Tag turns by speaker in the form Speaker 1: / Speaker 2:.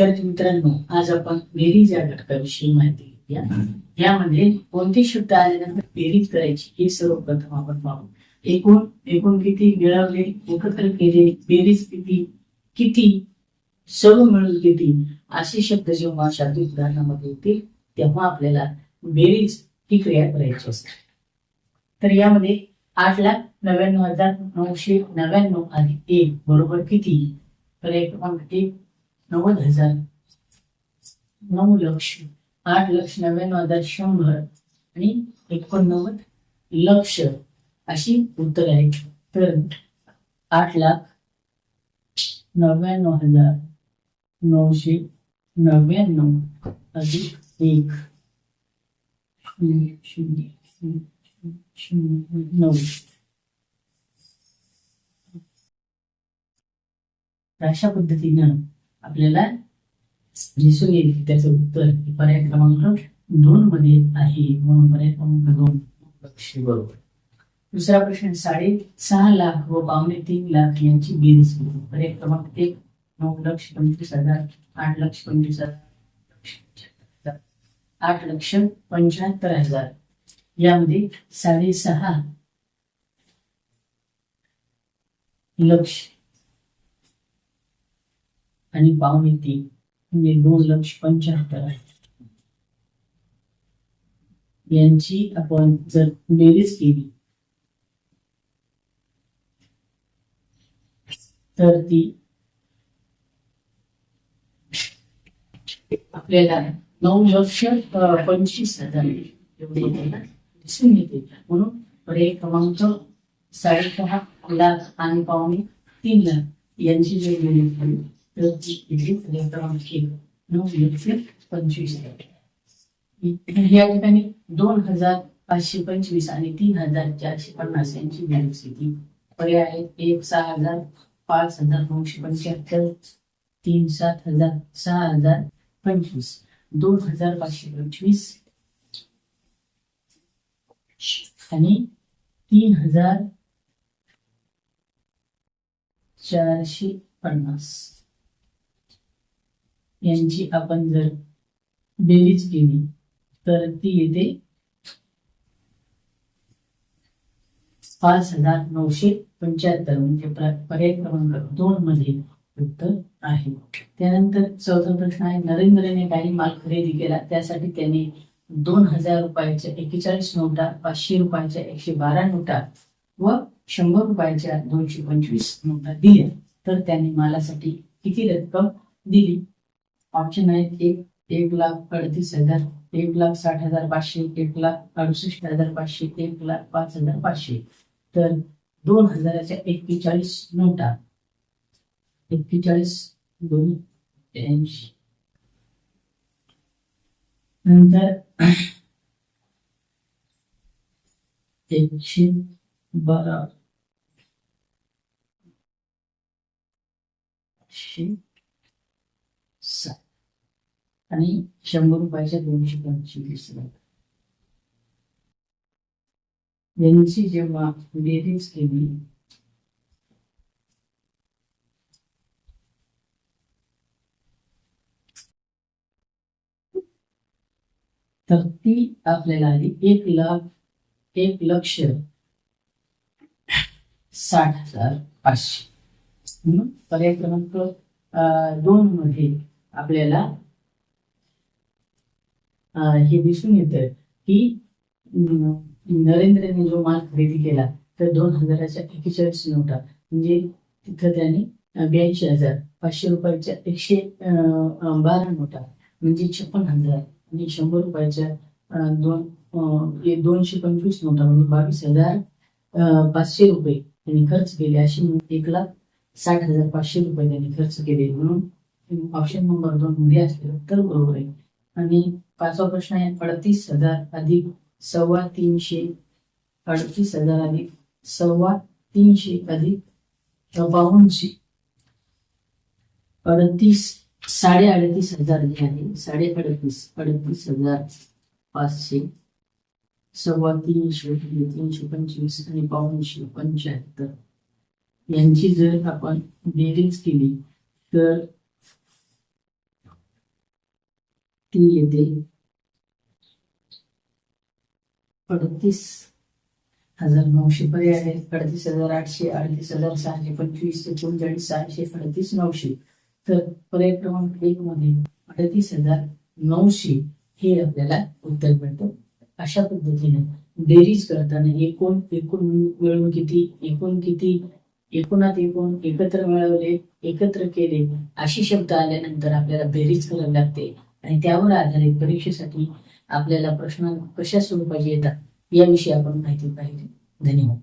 Speaker 1: विद्यार्थी मित्रांनो आज आपण बेरीज या घटकाविषयी माहिती घेऊया. यामध्ये कोणते शब्द आल्यानंतर बेरीज करायची हे सर्वप्रथम आपण पाहू. एकूण एकूण किती मिळवले एकत्र केले बेरीज किती किती सर्व मिळून किती असे शब्द जेव्हा शाब्दिक उदाहरणामध्ये येतील तेव्हा आपल्याला बेरीज ही क्रिया करायची असते. तर यामध्ये आठ लाख नव्याण्णव हजार नऊशे नव्याण्णव अधिक एक बरोबर किती? तर क्रमांक एक नव्वद हजार. नऊ लक्ष. आठ लक्ष नव्याण्णव हजार शंभर आणि एकोणनव्वद लक्ष अशी उत्तर आहेत तर आठ लाख नव्याण्णव हजार नऊशे नव्याण्णव अधिक एक. शून्य शून्य शून्य शून्य नऊ. अशा पद्धतीनं आपल्याला दिसून येईल त्याचं उत्तर पर्याय क्रमांक दोन मध्ये आहे. म्हणून पर्याय क्रमांक दोन. लक्ष बरोबर. दुसरा प्रश्न साडे सहा लाख व पावणे तीन लाख यांची बेरीज. किती पर्याय क्रमांक एक नऊ लक्ष पंचवीस हजार आठ लक्ष पंचवीस हजार आठ लक्ष पंच्याहत्तर हजार. यामध्ये साडेसहा लक्ष आणि पावणे तीन म्हणजे दोन लक्ष पंच्याहत्तर यांची आपण जर बेरीज केली तर ती आपल्याला नऊ लक्ष पंचवीस हजार एवढे दिसून येते. म्हणून पर्याय क्रमांक साडेसहा लाख आणि पावणे तीन लाख यांची जर बेरीज केली ती या ठिकाणी दोन हज़ार पाचशे पंचवीस आणि तीन हज़ार चारशे पन्नास यांची पर्याय आहेत एक सहा हज़ार पाच हज़ार नऊशे पंच्याहत्तर तीन सात हज़ार सहा हज़ार पंचवीस दोन हज़ार पाचशे पंचवीस आणि तीन हज़ार चारशे पन्नास यांची आपण जर बेरीज केली तर ती येते पाच हजार नऊशे पंच्याहत्तर म्हणजे पर्याय क्रमांक दोन मध्ये उत्तर आहे. त्यानंतर चौथा प्रश्न आहे नरेंद्रने काही माल खरेदी केला त्यासाठी त्याने दोन हजार रुपयाच्या एकेचाळीस नोटा पाचशे रुपयाच्या एकशे बारा नोटा व शंभर रुपयाच्या दोनशे पंचवीस नोटा दिल्या. तर त्याने मालासाठी किती रक्कम दिली? ऑप्शन आहेत एक एक लाख अडतीस हजार एक लाख साठ हजार पाचशे एक लाख अडुसष्ट हजार पाचशे एक लाख पाच हजार पाचशे. तर दोन हजाराच्या एक्केचाळीस नोटा. एक्केचाळीस दोन ऐंशी. नंतर एकशे बारा. एकशे आणि शंभर रुपयाच्या दोनशे पंचवीस यांची जेव्हा बेरीज केली तर ती आपल्याला आली एक लाख एक लक्ष साठ हजार पाचशे. म्हणून पर्याय क्रमांक अं, दोन मध्ये आपल्याला हे दिसून येतं की नरेंद्रने जो माल खरेदी केला तर दोन हजाराच्या एकेचाळीस नोटा. म्हणजे तिथं त्याने ब्याऐंशी हजार पाचशे रुपयाच्या एकशे बारा नोटा. म्हणजे छप्पन हजार आणि शंभर रुपयाच्या दोन हे दोनशे पंचवीस नोटा म्हणजे बावीस हजार पाचशे रुपये त्यांनी खर्च केले. अशी म्हणजे एक लाख साठ हजार पाचशे रुपये त्यांनी खर्च केले. म्हणून ऑप्शन नंबर दोन मध्ये असले तर बरोबर आहे. आणि पाचवा प्रश्न आहे अडतीस हजार अधिक सव्वा तीनशे अडतीस हजार अधिक सव्वा तीनशे अधिक बावनशे अडतीस साडे अडतीस हजार जे आहे साडे अडतीस अडतीस हजार पाचशे सव्वा तीनशे तीनशे पंचवीस आणि बावनशे पंच्याहत्तर. यांची जर आपण बेरीज केली तर ती येते अडतीस हजार नऊशे पर्याय आहेत. अडतीस हजार आठशे अडतीस हजार सहाशे पंचवीस एकोणचाळीस सहाशे अडतीस नऊशे. तर पर्याय क्रमांक एक मध्ये अडतीस हजार नऊशे हे आपल्याला उत्तर मिळतं. अशा पद्धतीने बेरीज करताना एकूण एकूण मिळून किती एकूण किती एकूणात एकूण एकत्र मिळवले एकत्र केले असे शब्द आल्यानंतर आपल्याला बेरीज करावी लागते. आणि त्यावर आधारित परीक्षेसाठी आपल्याला प्रश्न कशा स्वरूपाचे येतात याविषयी आपण माहिती पाहिजे धन्यवाद.